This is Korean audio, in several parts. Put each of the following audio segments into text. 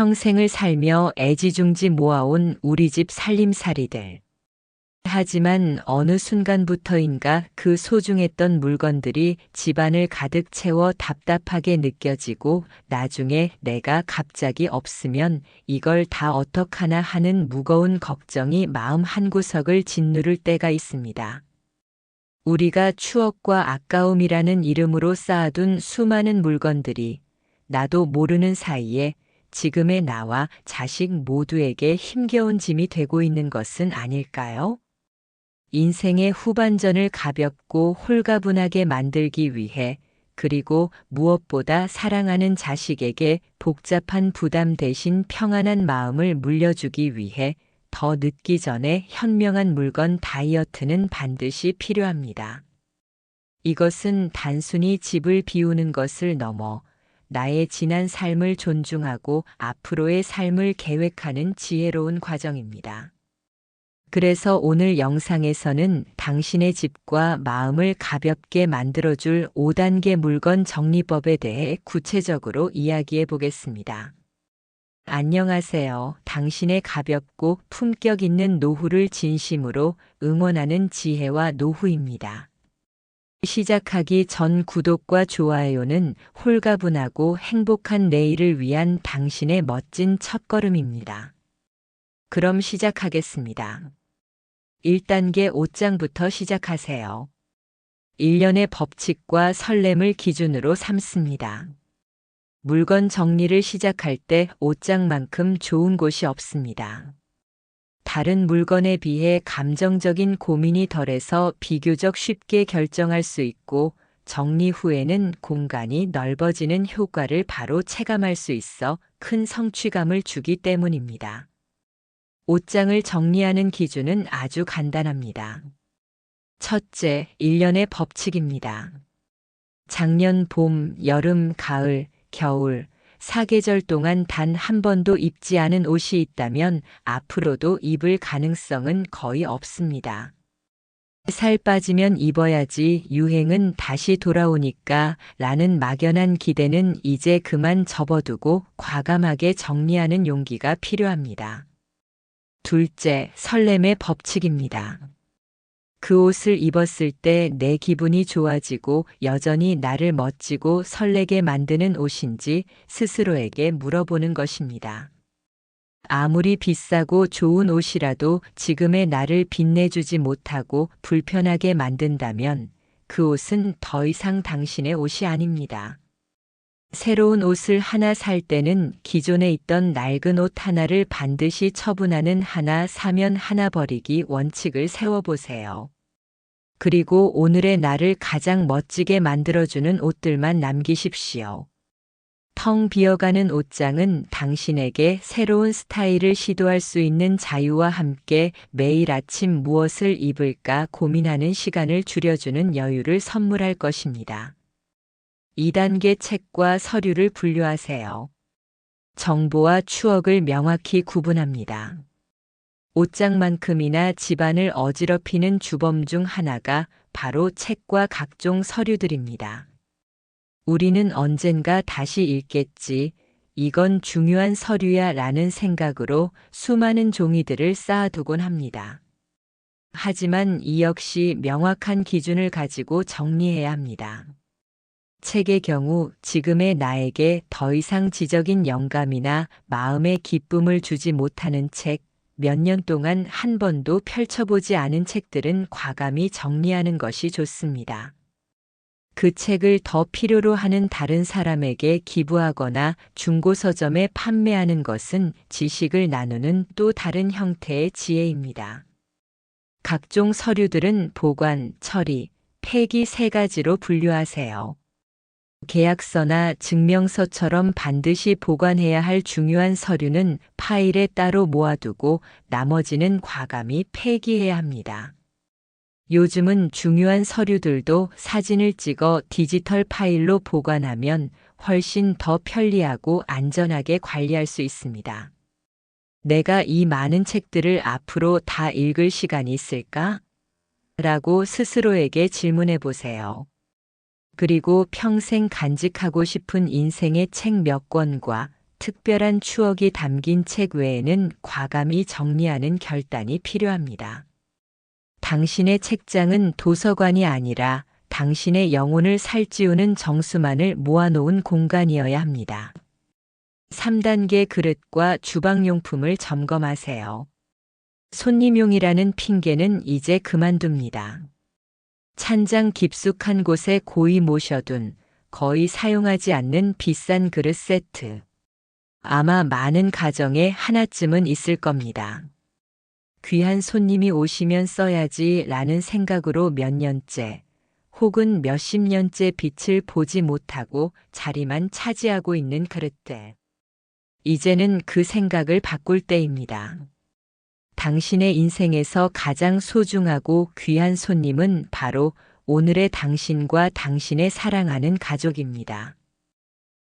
평생을 살며 애지중지 모아온 우리 집 살림살이들. 하지만 어느 순간부터인가 그 소중했던 물건들이 집안을 가득 채워 답답하게 느껴지고 나중에 내가 갑자기 없으면 이걸 다 어떡하나 하는 무거운 걱정이 마음 한구석을 짓누를 때가 있습니다. 우리가 추억과 아까움이라는 이름으로 쌓아둔 수많은 물건들이 나도 모르는 사이에 지금의 나와 자식 모두에게 힘겨운 짐이 되고 있는 것은 아닐까요? 인생의 후반전을 가볍고 홀가분하게 만들기 위해 그리고 무엇보다 사랑하는 자식에게 복잡한 부담 대신 평안한 마음을 물려주기 위해 더 늦기 전에 현명한 물건 다이어트는 반드시 필요합니다. 이것은 단순히 집을 비우는 것을 넘어 나의 지난 삶을 존중하고 앞으로의 삶을 계획하는 지혜로운 과정입니다. 그래서 오늘 영상에서는 당신의 집과 마음을 가볍게 만들어줄 5단계 물건 정리법에 대해 구체적으로 이야기해 보겠습니다. 안녕하세요. 당신의 가볍고 품격 있는 노후를 진심으로 응원하는 지혜와 노후입니다. 시작하기 전 구독과 좋아요는 홀가분하고 행복한 내일을 위한 당신의 멋진 첫걸음입니다. 그럼 시작하겠습니다. 1단계 옷장부터 시작하세요. 1년의 법칙과 설렘을 기준으로 삼습니다. 물건 정리를 시작할 때 옷장만큼 좋은 곳이 없습니다. 다른 물건에 비해 감정적인 고민이 덜해서 비교적 쉽게 결정할 수 있고 정리 후에는 공간이 넓어지는 효과를 바로 체감할 수 있어 큰 성취감을 주기 때문입니다. 옷장을 정리하는 기준은 아주 간단합니다. 첫째, 1년의 법칙입니다. 작년 봄, 여름, 가을, 겨울, 사계절 동안 단 한 번도 입지 않은 옷이 있다면 앞으로도 입을 가능성은 거의 없습니다. 살 빠지면 입어야지 유행은 다시 돌아오니까 라는 막연한 기대는 이제 그만 접어두고 과감하게 정리하는 용기가 필요합니다. 둘째, 설렘의 법칙입니다. 그 옷을 입었을 때 내 기분이 좋아지고 여전히 나를 멋지고 설레게 만드는 옷인지 스스로에게 물어보는 것입니다. 아무리 비싸고 좋은 옷이라도 지금의 나를 빛내주지 못하고 불편하게 만든다면 그 옷은 더 이상 당신의 옷이 아닙니다. 새로운 옷을 하나 살 때는 기존에 있던 낡은 옷 하나를 반드시 처분하는 하나 사면 하나 버리기 원칙을 세워보세요. 그리고 오늘의 나를 가장 멋지게 만들어주는 옷들만 남기십시오. 텅 비어가는 옷장은 당신에게 새로운 스타일을 시도할 수 있는 자유와 함께 매일 아침 무엇을 입을까 고민하는 시간을 줄여주는 여유를 선물할 것입니다. 2단계 책과 서류를 분류하세요. 정보와 추억을 명확히 구분합니다. 옷장만큼이나 집안을 어지럽히는 주범 중 하나가 바로 책과 각종 서류들입니다. 우리는 언젠가 다시 읽겠지. 이건 중요한 서류야 라는 생각으로 수많은 종이들을 쌓아두곤 합니다. 하지만 이 역시 명확한 기준을 가지고 정리해야 합니다. 책의 경우 지금의 나에게 더 이상 지적인 영감이나 마음의 기쁨을 주지 못하는 책, 몇 년 동안 한 번도 펼쳐보지 않은 책들은 과감히 정리하는 것이 좋습니다. 그 책을 더 필요로 하는 다른 사람에게 기부하거나 중고 서점에 판매하는 것은 지식을 나누는 또 다른 형태의 지혜입니다. 각종 서류들은 보관, 처리, 폐기 세 가지로 분류하세요. 계약서나 증명서처럼 반드시 보관해야 할 중요한 서류는 파일에 따로 모아두고 나머지는 과감히 폐기해야 합니다. 요즘은 중요한 서류들도 사진을 찍어 디지털 파일로 보관하면 훨씬 더 편리하고 안전하게 관리할 수 있습니다. 내가 이 많은 책들을 앞으로 다 읽을 시간이 있을까? 라고 스스로에게 질문해 보세요. 그리고 평생 간직하고 싶은 인생의 책 몇 권과 특별한 추억이 담긴 책 외에는 과감히 정리하는 결단이 필요합니다. 당신의 책장은 도서관이 아니라 당신의 영혼을 살찌우는 정수만을 모아놓은 공간이어야 합니다. 3단계 그릇과 주방용품을 점검하세요. 손님용이라는 핑계는 이제 그만둡니다. 찬장 깊숙한 곳에 고이 모셔둔 거의 사용하지 않는 비싼 그릇 세트. 아마 많은 가정에 하나쯤은 있을 겁니다. 귀한 손님이 오시면 써야지 라는 생각으로 몇 년째 혹은 몇십 년째 빛을 보지 못하고 자리만 차지하고 있는 그릇들. 이제는 그 생각을 바꿀 때입니다. 당신의 인생에서 가장 소중하고 귀한 손님은 바로 오늘의 당신과 당신의 사랑하는 가족입니다.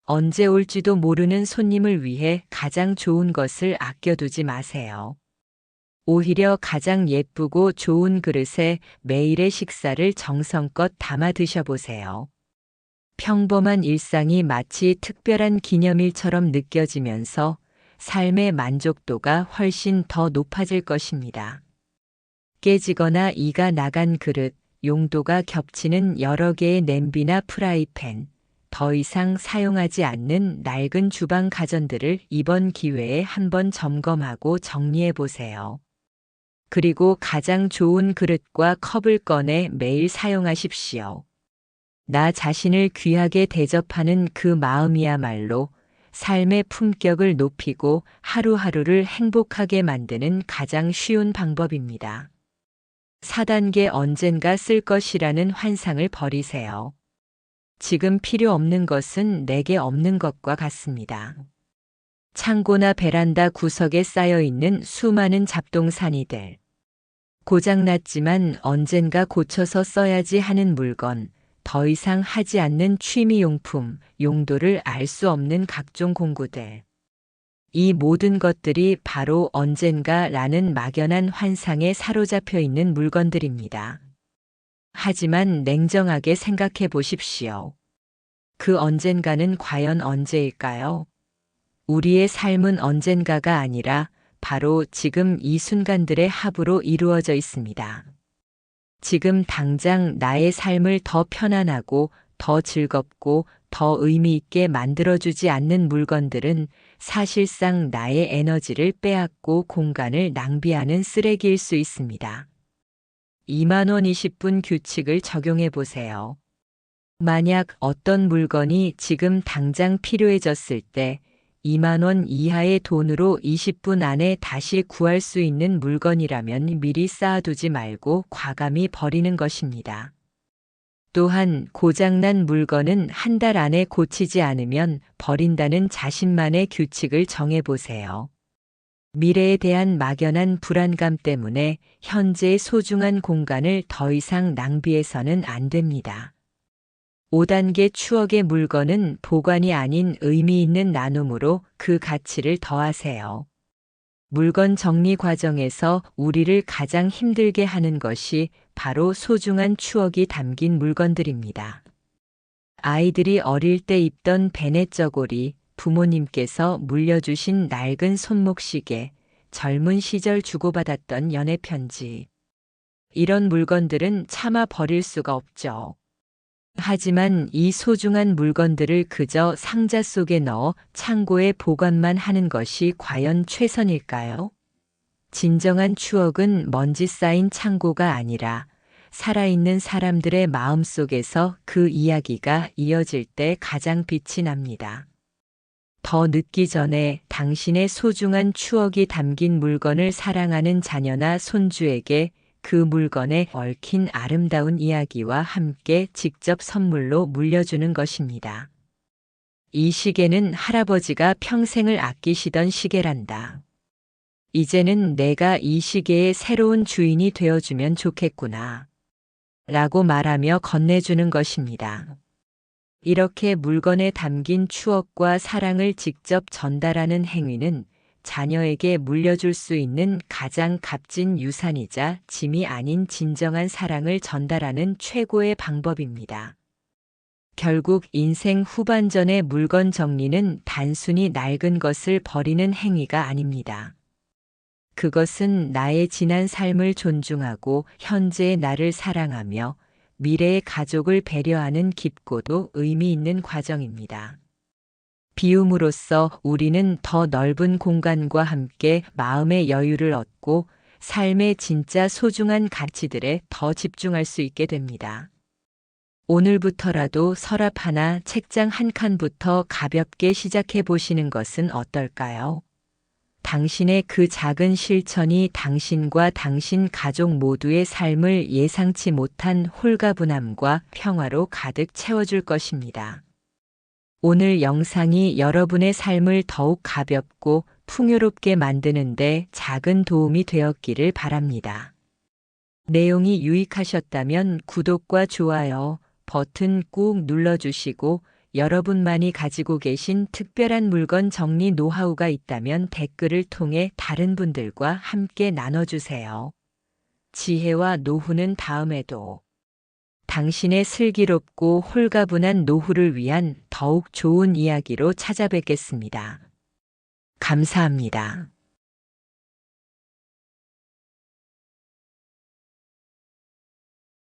언제 올지도 모르는 손님을 위해 가장 좋은 것을 아껴두지 마세요. 오히려 가장 예쁘고 좋은 그릇에 매일의 식사를 정성껏 담아 드셔보세요. 평범한 일상이 마치 특별한 기념일처럼 느껴지면서 삶의 만족도가 훨씬 더 높아질 것입니다. 깨지거나 이가 나간 그릇, 용도가 겹치는 여러 개의 냄비나 프라이팬, 더 이상 사용하지 않는 낡은 주방 가전들을 이번 기회에 한번 점검하고 정리해 보세요. 그리고 가장 좋은 그릇과 컵을 꺼내 매일 사용하십시오. 나 자신을 귀하게 대접하는 그 마음이야말로 삶의 품격을 높이고 하루하루를 행복하게 만드는 가장 쉬운 방법입니다. 4단계 언젠가 쓸 것이라는 환상을 버리세요. 지금 필요 없는 것은 내게 없는 것과 같습니다. 창고나 베란다 구석에 쌓여 있는 수많은 잡동사니들. 고장났지만 언젠가 고쳐서 써야지 하는 물건, 더 이상 하지 않는 취미용품, 용도를 알 수 없는 각종 공구들. 이 모든 것들이 바로 언젠가 라는 막연한 환상에 사로잡혀 있는 물건들입니다. 하지만 냉정하게 생각해 보십시오. 그 언젠가는 과연 언제일까요? 우리의 삶은 언젠가가 아니라 바로 지금 이 순간들의 합으로 이루어져 있습니다. 지금 당장 나의 삶을 더 편안하고 더 즐겁고 더 의미 있게 만들어주지 않는 물건들은 사실상 나의 에너지를 빼앗고 공간을 낭비하는 쓰레기일 수 있습니다. 2만원 20분 규칙을 적용해 보세요. 만약 어떤 물건이 지금 당장 필요해졌을 때 2만원 이하의 돈으로 20분 안에 다시 구할 수 있는 물건이라면 미리 쌓아두지 말고 과감히 버리는 것입니다. 또한 고장난 물건은 한 달 안에 고치지 않으면 버린다는 자신만의 규칙을 정해보세요. 미래에 대한 막연한 불안감 때문에 현재의 소중한 공간을 더 이상 낭비해서는 안 됩니다. 5단계 추억의 물건은 보관이 아닌 의미 있는 나눔으로 그 가치를 더하세요. 물건 정리 과정에서 우리를 가장 힘들게 하는 것이 바로 소중한 추억이 담긴 물건들입니다. 아이들이 어릴 때 입던 베넷 저고리, 부모님께서 물려주신 낡은 손목시계, 젊은 시절 주고받았던 연애 편지. 이런 물건들은 차마 버릴 수가 없죠. 하지만 이 소중한 물건들을 그저 상자 속에 넣어 창고에 보관만 하는 것이 과연 최선일까요? 진정한 추억은 먼지 쌓인 창고가 아니라 살아있는 사람들의 마음 속에서 그 이야기가 이어질 때 가장 빛이 납니다. 더 늦기 전에 당신의 소중한 추억이 담긴 물건을 사랑하는 자녀나 손주에게 그 물건에 얽힌 아름다운 이야기와 함께 직접 선물로 물려주는 것입니다. 이 시계는 할아버지가 평생을 아끼시던 시계란다. 이제는 내가 이 시계의 새로운 주인이 되어주면 좋겠구나. 라고 말하며 건네주는 것입니다. 이렇게 물건에 담긴 추억과 사랑을 직접 전달하는 행위는 자녀에게 물려줄 수 있는 가장 값진 유산이자 짐이 아닌 진정한 사랑을 전달하는 최고의 방법입니다. 결국 인생 후반전의 물건 정리는 단순히 낡은 것을 버리는 행위가 아닙니다. 그것은 나의 지난 삶을 존중하고 현재의 나를 사랑하며 미래의 가족을 배려하는 깊고도 의미 있는 과정입니다. 비움으로써 우리는 더 넓은 공간과 함께 마음의 여유를 얻고 삶의 진짜 소중한 가치들에 더 집중할 수 있게 됩니다. 오늘부터라도 서랍 하나, 책장 한 칸부터 가볍게 시작해 보시는 것은 어떨까요? 당신의 그 작은 실천이 당신과 당신 가족 모두의 삶을 예상치 못한 홀가분함과 평화로 가득 채워줄 것입니다. 오늘 영상이 여러분의 삶을 더욱 가볍고 풍요롭게 만드는데 작은 도움이 되었기를 바랍니다. 내용이 유익하셨다면 구독과 좋아요 버튼 꾹 눌러주시고 여러분만이 가지고 계신 특별한 물건 정리 노하우가 있다면 댓글을 통해 다른 분들과 함께 나눠주세요. 지혜와 노후는 다음에도 당신의 슬기롭고 홀가분한 노후를 위한 더욱 좋은 이야기로 찾아뵙겠습니다. 감사합니다.